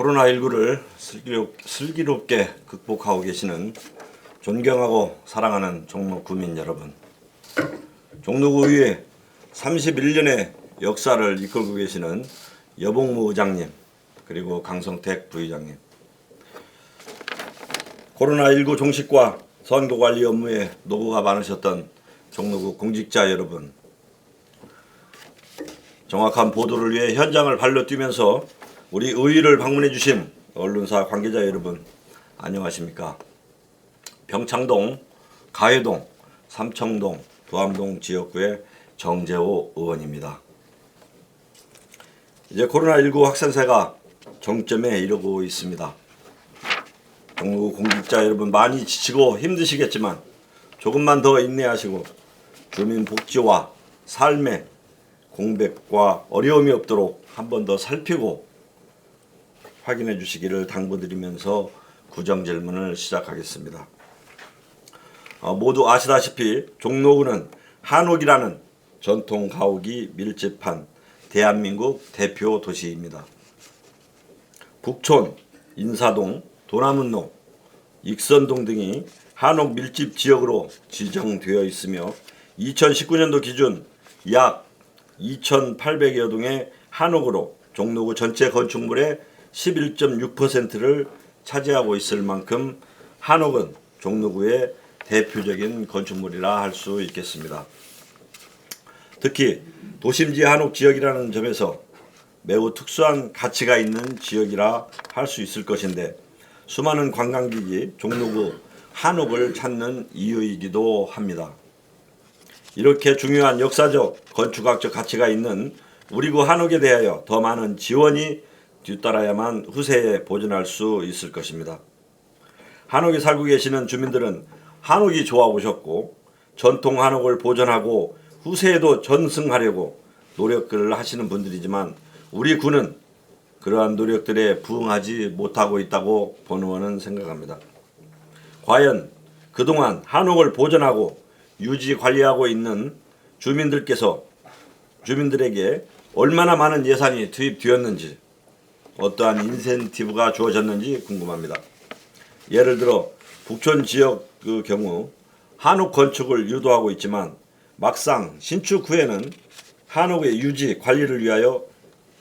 코로나19를 슬기롭, 슬기롭 게 극복하고 계시는 존경하고 사랑하는 종로 구민 여러분. 종로구의회 31년의 역사를 이끌고 계시는 여봉무 의장님 그리고 강성택 부의장님 코로나19 종식과 선거관리 업무에 노고가 많으셨던 종로구 공직자 여러분 정확한 보도를 위해 현장을 발로 뛰면서 우리 의회를 방문해 주신 언론사 관계자 여러분 안녕하십니까 병창동, 가해동, 삼청동, 도암동 지역구의 정재호 의원입니다. 이제 코로나19 확산세가 정점에 이르고 있습니다. 종로구 공직자 여러분 많이 지치고 힘드시겠지만 조금만 더 인내하시고 주민 복지와 삶의 공백과 어려움이 없도록 한 번 더 살피고 확인해 주시기를 당부드리면서 구정 질문을 시작하겠습니다. 어, 모두 아시다시피 종로구는 한옥이라는 전통 가옥이 밀집한 대한민국 대표 도시입니다. 북촌, 인사동, 도남문로, 익선동 등이 한옥 밀집 지역으로 지정되어 있으며 2019년도 기준 약 2,800여 동의 한옥으로 종로구 전체 건축물의 11.6%를 차지하고 있을 만큼 한옥은 종로구의 대표적인 건축물이라 할 수 있겠습니다. 특히 도심지 한옥 지역이라는 점에서 매우 특수한 가치가 있는 지역이라 할 수 있을 것인데 수많은 관광객이 종로구 한옥을 찾는 이유이기도 합니다. 이렇게 중요한 역사적, 건축학적 가치가 있는 우리 구 한옥에 대하여 더 많은 지원이 뒤따라야만 후세에 보존할 수 있을 것입니다. 한옥에 살고 계시는 주민들은 한옥이 좋아 오셨고 전통 한옥을 보존하고 후세에도 전승하려고 노력을 하시는 분들이지만 우리 군은 그러한 노력들에 부응하지 못하고 있다고 본의원은 생각합니다. 과연 그동안 한옥을 보존하고 유지 관리하고 있는 주민들께서 주민들에게 얼마나 많은 예산이 투입되었는지 어떠한 인센티브가 주어졌는지 궁금합니다. 예를 들어 북촌 지역 그 경우 한옥 건축을 유도하고 있지만 막상 신축 후에는 한옥의 유지 관리를 위하여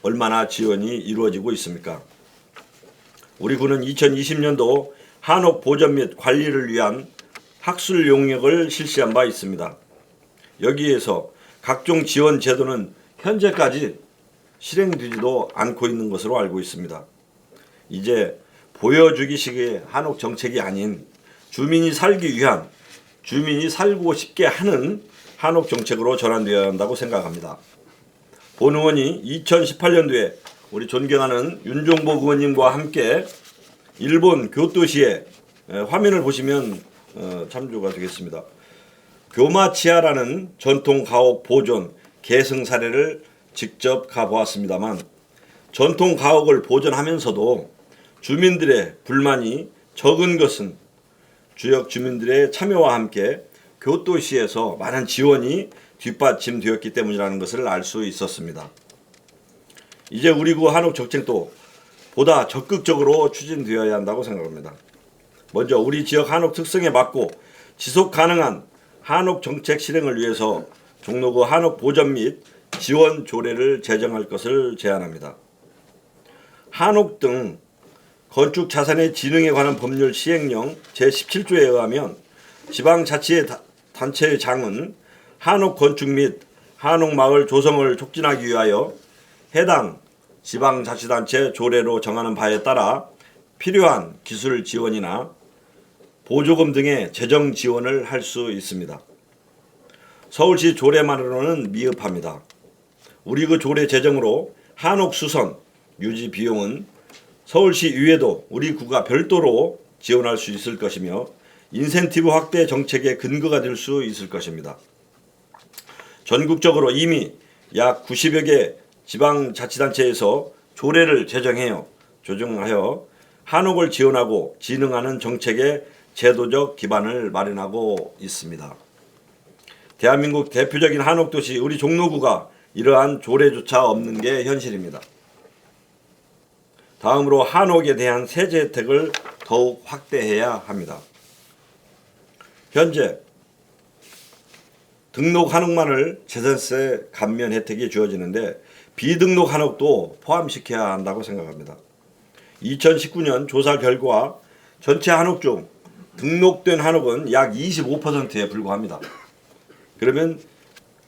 얼마나 지원이 이루어지고 있습니까? 우리 군은 2020년도 한옥 보전 및 관리를 위한 학술 용역을 실시한 바 있습니다. 여기에서 각종 지원 제도는 현재까지 실행되지도 않고 있는 것으로 알고 있습니다. 이제 보여주기식의 한옥 정책이 아닌 주민이 살기 위한 주민이 살고 싶게 하는 한옥 정책으로 전환되어야 한다고 생각합니다. 본 의원이 2018년도에 우리 존경하는 윤종복 의원님과 함께 일본 교토시의 화면을 보시면 어, 참조가 되겠습니다. 교마치아라는 전통 가옥 보존 계승 사례를 직접 가보았습니다만 전통 가옥을 보존하면서도 주민들의 불만이 적은 것은 주역 주민들의 참여와 함께 교토시에서 많은 지원이 뒷받침되었기 때문이라는 것을 알 수 있었습니다. 이제 우리 구 한옥 정책도 보다 적극적으로 추진되어야 한다고 생각합니다. 먼저 우리 지역 한옥 특성에 맞고 지속 가능한 한옥 정책 실행을 위해서 종로구 한옥 보전 및 지원 조례를 제정할 것을 제안합니다. 한옥 등 건축 자산의 진흥에 관한 법률 시행령 제17조에 의하면 지방자치의 단체의 장은 한옥 건축 및 한옥 마을 조성을 촉진하기 위하여 해당 지방자치단체 조례로 정하는 바에 따라 필요한 기술 지원이나 보조금 등의 재정 지원을 할 수 있습니다. 서울시 조례만으로는 미흡합니다. 우리 그 조례 재정으로 한옥 수선 유지 비용은 서울시 이외에도 우리 구가 별도로 지원할 수 있을 것이며 인센티브 확대 정책의 근거가 될 수 있을 것입니다. 전국적으로 이미 약 90여 개 지방자치단체에서 조례를 제정해요. 조정하여 한옥을 지원하고 진흥하는 정책의 제도적 기반을 마련하고 있습니다. 대한민국 대표적인 한옥 도시 우리 종로구가 이러한 조례조차 없는 게 현실입니다. 다음으로 한옥에 대한 세제 혜택을 더욱 확대해야 합니다. 현재 등록 한옥만을 재산세 감면 혜택이 주어지는데 비등록 한옥도 포함시켜야 한다고 생각합니다. 2019년 조사 결과 전체 한옥 중 등록된 한옥은 약 25%에 불과합니다. 그러면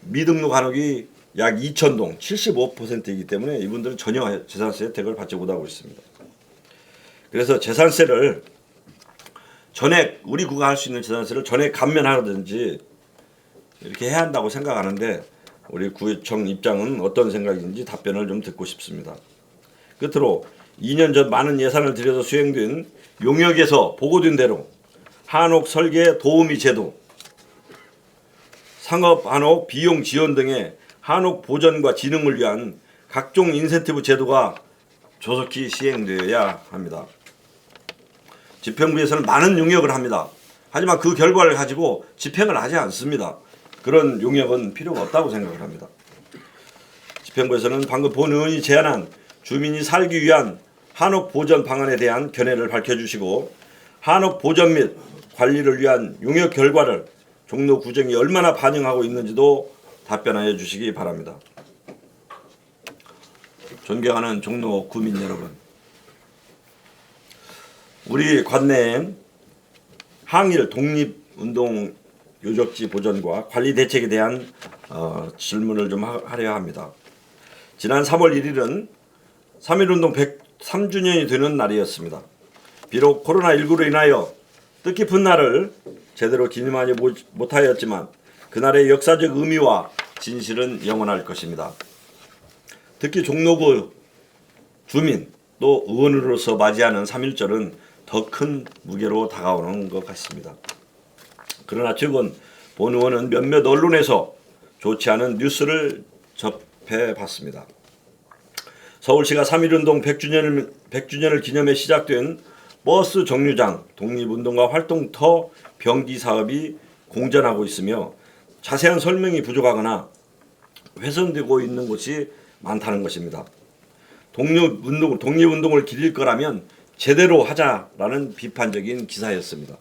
미등록 한옥이 약 2,000동 75%이기 때문에 이분들은 전혀 재산세 혜택을 받지 못하고 있습니다. 그래서 재산세를 전액 우리 구가 할 수 있는 재산세를 전액 감면하든지 이렇게 해야 한다고 생각하는데 우리 구청 입장은 어떤 생각인지 답변을 좀 듣고 싶습니다. 끝으로 2년 전 많은 예산을 들여서 수행된 용역에서 보고된 대로 한옥 설계 도우미 제도, 상업 한옥 비용 지원 등의 한옥 보전과 진흥을 위한 각종 인센티브 제도가 조속히 시행되어야 합니다. 집행부에서는 많은 용역을 합니다. 하지만 그 결과를 가지고 집행을 하지 않습니다. 그런 용역은 필요가 없다고 생각을 합니다. 집행부에서는 방금 본 의원이 제안한 주민이 살기 위한 한옥 보전 방안에 대한 견해를 밝혀주시고 한옥 보전 및 관리를 위한 용역 결과를 종로 구청이 얼마나 반영하고 있는지도 답변하여 주시기 바랍니다. 존경하는 종로 구민 여러분, 우리 관내엔 항일 독립운동 요적지 보전과 관리 대책에 대한 어, 질문을 좀 하, 하려 합니다. 지난 3월 1일은 3.1운동 103주년이 되는 날이었습니다. 비록 코로나19로 인하여 뜻깊은 날을 제대로 기념하지 못- 못하였지만 그날의 역사적 의미와 진실은 영원할 것입니다. 특히 종로구 주민 또 의원으로서 맞이하는 3.1절은 더 큰 무게로 다가오는 것 같습니다. 그러나 최근 본 의원은 몇몇 언론에서 좋지 않은 뉴스를 접해봤습니다. 서울시가 3.1운동 100주년을, 100주년을 기념해 시작된 버스 정류장 독립운동가 활동터 병기 사업이 공전하고 있으며 자세한 설명이 부족하거나 훼손되고 있는 곳이 많다는 것입니다. 독립운동, 독립운동을 기릴 거라면 제대로 하자라는 비판적인 기사였습니다.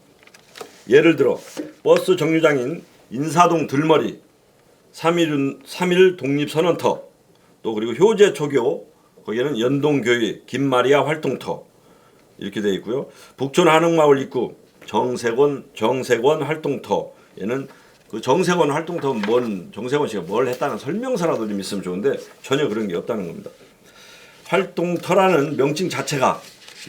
예를 들어 버스 정류장인 인사동 들머리 3.1, 3.1 독립선언터 또 그리고 효제 초교 거기에는 연동교회 김마리아 활동터 이렇게 되어 있고요. 북촌 한옥마을 입구 정세권 정세권 활동터 얘는 그 정세권 활동터 뭔 정세권 씨가 뭘 했다는 설명서라도 좀 있으면 좋은데 전혀 그런 게 없다는 겁니다. 활동터라는 명칭 자체가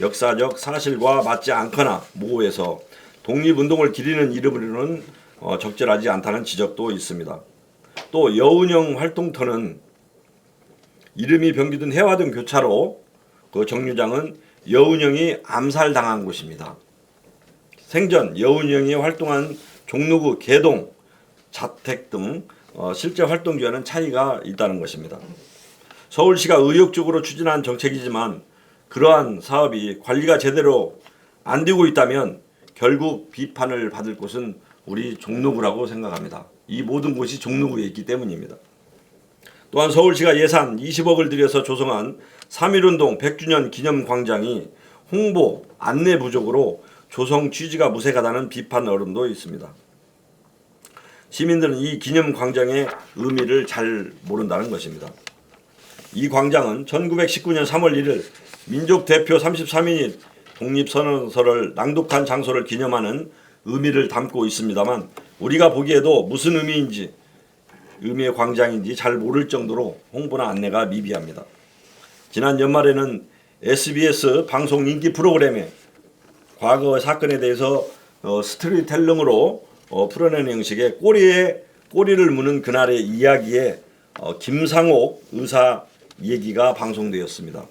역사적 사실과 맞지 않거나 모호해서 독립운동을 기리는 이름으로는 어, 적절하지 않다는 지적도 있습니다. 또 여운형 활동터는 이름이 병기든 해화동 교차로 그 정류장은 여운형이 암살당한 곳입니다. 생전 여운형이 활동한 종로구 개동, 자택 등 어, 실제 활동지와는 차이가 있다는 것입니다. 서울시가 의욕적으로 추진한 정책이지만 그러한 사업이 관리가 제대로 안 되고 있다면 결국 비판을 받을 곳은 우리 종로구라고 생각합니다. 이 모든 곳이 종로구에 있기 때문입니다. 또한 서울시가 예산 20억을 들여서 조성한 3.1운동 100주년 기념 광장이 홍보, 안내 부족으로 조성 취지가 무색하다는 비판 어름도 있습니다. 시민들은 이 기념 광장의 의미를 잘 모른다는 것입니다. 이 광장은 1919년 3월 1일 민족 대표 33인이 독립선언서를 낭독한 장소를 기념하는 의미를 담고 있습니다만 우리가 보기에도 무슨 의미인지 의미의 광장인지 잘 모를 정도로 홍보나 안내가 미비합니다. 지난 연말에는 SBS 방송 인기 프로그램에 과거 사건에 대해서 어, 스토리텔링으로 어, 풀어내는 형식의 꼬리에 꼬리를 무는 그날의 이야기에 어, 김상옥 의사 얘기가 방송되었습니다.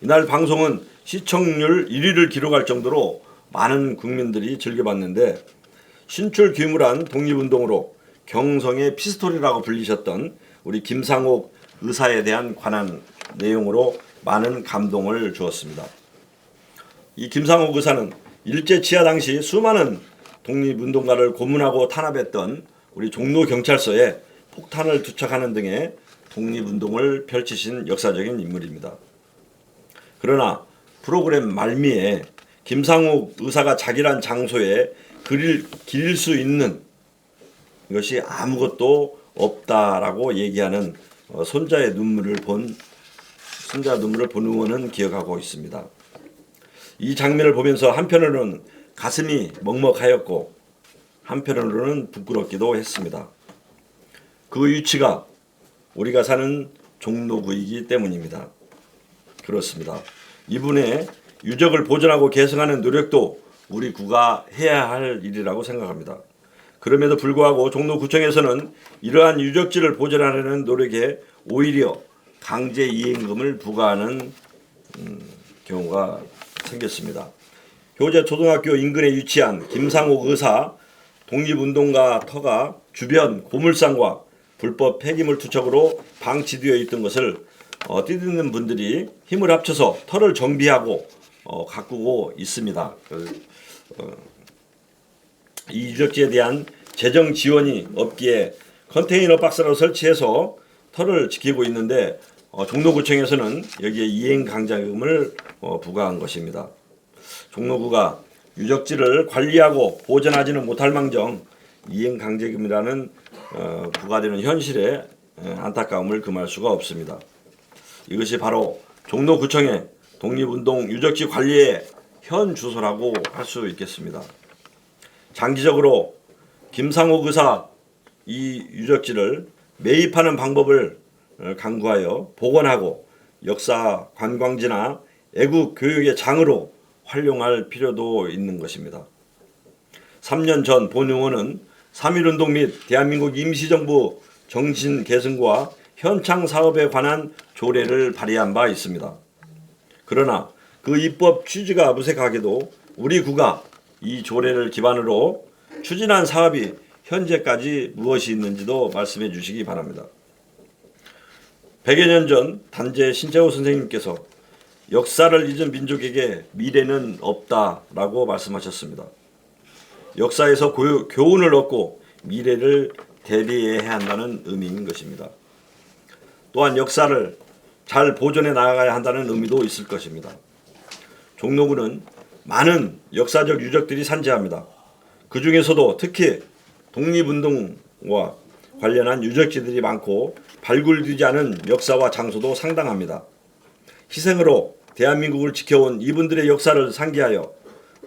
이날 방송은 시청률 1위를 기록할 정도로 많은 국민들이 즐겨봤는데 신출 귀물한 독립운동으로 경성의 피스톨이라고 불리셨던 우리 김상옥 의사에 대한 관한 내용으로 많은 감동을 주었습니다. 이 김상옥 의사는 일제 치하 당시 수많은 독립운동가를 고문하고 탄압했던 우리 종로 경찰서에 폭탄을 투척하는 등의 독립운동을 펼치신 역사적인 인물입니다. 그러나 프로그램 말미에 김상욱 의사가 자기란 장소에 그릴 기릴 수 있는 것이 아무것도 없다라고 얘기하는 어, 손자의 눈물을 본 손자 눈물을 본 의원은 기억하고 있습니다. 이 장면을 보면서 한편으로는 가슴이 먹먹하였고 한편으로는 부끄럽기도 했습니다. 그 위치가 우리가 사는 종로구이기 때문입니다. 그렇습니다. 이분의 유적을 보존하고 개성하는 노력도 우리 구가 해야 할 일이라고 생각합니다. 그럼에도 불구하고 종로구청에서는 이러한 유적지를 보존하려는 노력에 오히려 강제 이행금을 부과하는 음, 경우가 생겼습니다. 효재 초등학교 인근에 위치한 김상옥 의사 독립운동가 터가 주변 고물상과 불법 폐기물 투척으로 방치되어 있던 것을 어, 뛰드는 분들이 힘을 합쳐서 터를 정비하고 어, 가꾸고 있습니다. 그, 어, 이 유적지에 대한 재정 지원이 없기에 컨테이너 박스로 설치해서 터를 지키고 있는데 어, 종로구청에서는 여기에 이행 강자금을 어, 부과한 것입니다. 종로구가 유적지를 관리하고 보존하지는 못할 망정 이행 강제금이라는 어, 부과되는 현실에 에, 안타까움을 금할 수가 없습니다. 이것이 바로 종로구청의 독립운동 유적지 관리의 현 주소라고 할 수 있겠습니다. 장기적으로 김상옥 의사 이 유적지를 매입하는 방법을 어, 강구하여 복원하고 역사 관광지나 애국 교육의 장으로 활용할 필요도 있는 것입니다. 3년 전 본 의원은 3.1운동 및 대한민국 임시정부 정신 계승과 현창 사업에 관한 조례를 발의한 바 있습니다. 그러나 그 입법 취지가 무색하게도 우리 구가 이 조례를 기반으로 추진한 사업이 현재까지 무엇이 있는지도 말씀해 주시기 바랍니다. 100여 년 전 단재 신재호 선생님께서 역사를 잊은 민족에게 미래는 없다라고 말씀하셨습니다. 역사에서 고- 교훈을 얻고 미래를 대비해야 한다는 의미인 것입니다. 또한 역사를 잘 보존해 나가야 한다는 의미도 있을 것입니다. 종로구는 많은 역사적 유적들이 산재합니다. 그 중에서도 특히 독립운동과 관련한 유적지들이 많고 발굴되지 않은 역사와 장소도 상당합니다. 희생으로 대한민국을 지켜온 이분들의 역사를 상기하여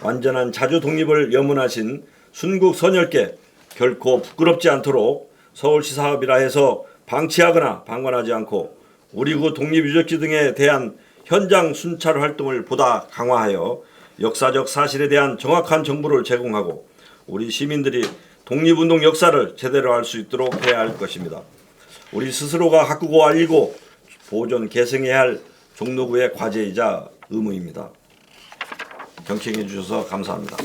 완전한 자주 독립을 염원하신 순국 선열께 결코 부끄럽지 않도록 서울시 사업이라 해서 방치하거나 방관하지 않고 우리 구 독립 유적지 등에 대한 현장 순찰 활동을 보다 강화하여 역사적 사실에 대한 정확한 정보를 제공하고 우리 시민들이 독립운동 역사를 제대로 알 수 있도록 해야 할 것입니다. 우리 스스로가 가꾸고 알리고 보존 계승해야 할 종로구의 과제이자 의무입니다. 경청해 주셔서 감사합니다.